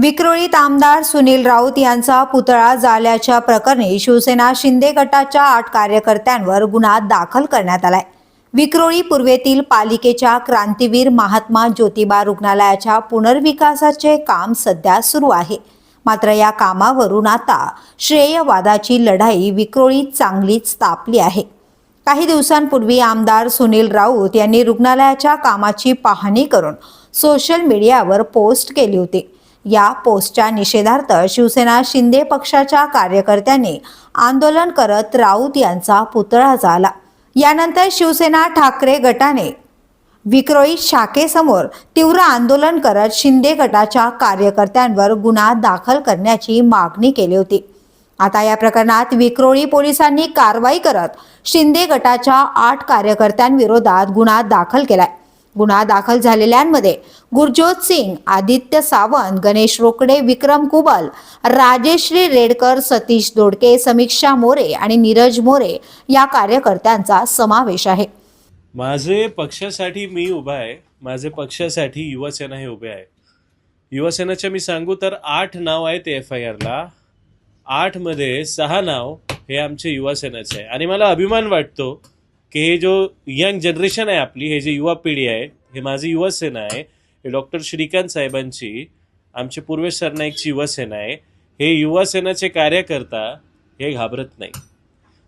विक्रोळीत आमदार सुनील राऊत यांचा पुतळा जाल्याच्या प्रकरणी शिवसेना शिंदे गटाच्या आठ कार्यकर्त्यांवर गुन्हा दाखल करण्यात आलाय. विक्रोळी पूर्वेतील पालिकेच्या क्रांतीवीर महात्मा ज्योतिबा रुग्णालयाच्या पुनर्विकासाचे काम सध्या सुरू आहे. मात्र या कामावरून आता श्रेयवादाची लढाई विक्रोळीत चांगलीच तापली आहे. काही दिवसांपूर्वी आमदार सुनील राऊत यांनी रुग्णालयाच्या कामाची पाहणी करून सोशल मीडियावर पोस्ट केली होती. या पोस्टच्या निषेधार्थ शिवसेना शिंदे पक्षाच्या कार्यकर्त्यांनी आंदोलन करत राऊत यांचा पुतळा झाला. यानंतर शिवसेना ठाकरे गटाने विक्रोळी शाखेसमोर तीव्र आंदोलन करत शिंदे गटाच्या कार्यकर्त्यांवर गुन्हा दाखल करण्याची मागणी केली होती. आता या प्रकरणात विक्रोळी पोलिसांनी कारवाई करत शिंदे गटाच्या आठ कार्यकर्त्यांविरोधात गुन्हा दाखल केलाय. गुन्हा दाखल झालेल्यांमध्ये गुरजोत सिंग आदित्य सावंत गणेश रोकडे विक्रम कुबल राजेश्री रेडकर सतीश दोडके समीक्षा मोरे आणि नीरज मोरे या कार्यकर्त्यांचा समावेश आहे. माझे पक्षासाठी मी उभा आहे. माझे पक्षासाठी युवासेना हे उभे आहे. युवासेनाच्या मी सांगू तर आठ नाव आहेत एफ आय आरला. आठमध्ये सहा नाव हे आमचे युवासेनाचे आहे. आणि मला अभिमान वाटतो की हे जो यंग जनरेशन आहे आपली हे जे युवा पिढी आहे हे माझी युवासेना आहे हे डॉक्टर श्रीकांत साहेबांची आमचे पूर्वेश सरनाईकची युवासेना आहे हे युवासेनाचे कार्यकर्ता हे घाबरत नाही.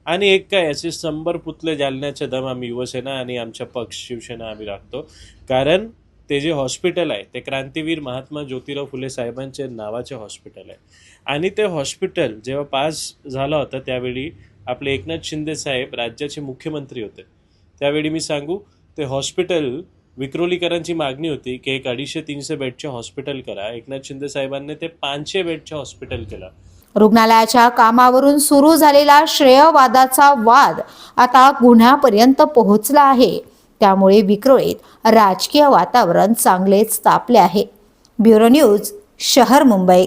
आणि एक काय याचे शंभर पुतले जालण्याचे दम आम्ही युवसेना आणि आमच्या पक्ष शिवसेना आम्ही राखतो. कारण ते जे हॉस्पिटल आहे ते क्रांतीवीर महात्मा ज्योतिराव फुले साहेबांचे नावाचे हॉस्पिटल आहे. आणि ते हॉस्पिटल जेव्हा पास झालं होतं त्यावेळी आपले एकनाथ शिंदे साहेब राज्याचे मुख्यमंत्री होते. त्यावेळी मी सांगू ते हॉस्पिटल विक्रोलीकरांची मागणी होती की एक अडीचशे तीनशे बेडचे हॉस्पिटल करा. एकनाथ शिंदे साहेबांनी ते पाचशे बेडचे हॉस्पिटल केलं. रुग्णालयाच्या कामावरून सुरू झालेला श्रेयवादाचा वाद आता गुन्ह्यापर्यंत पोहोचला आहे. त्यामुळे विक्रोळीत राजकीय वातावरण चांगलेच तापले आहे. ब्युरो न्यूज शहर मुंबई.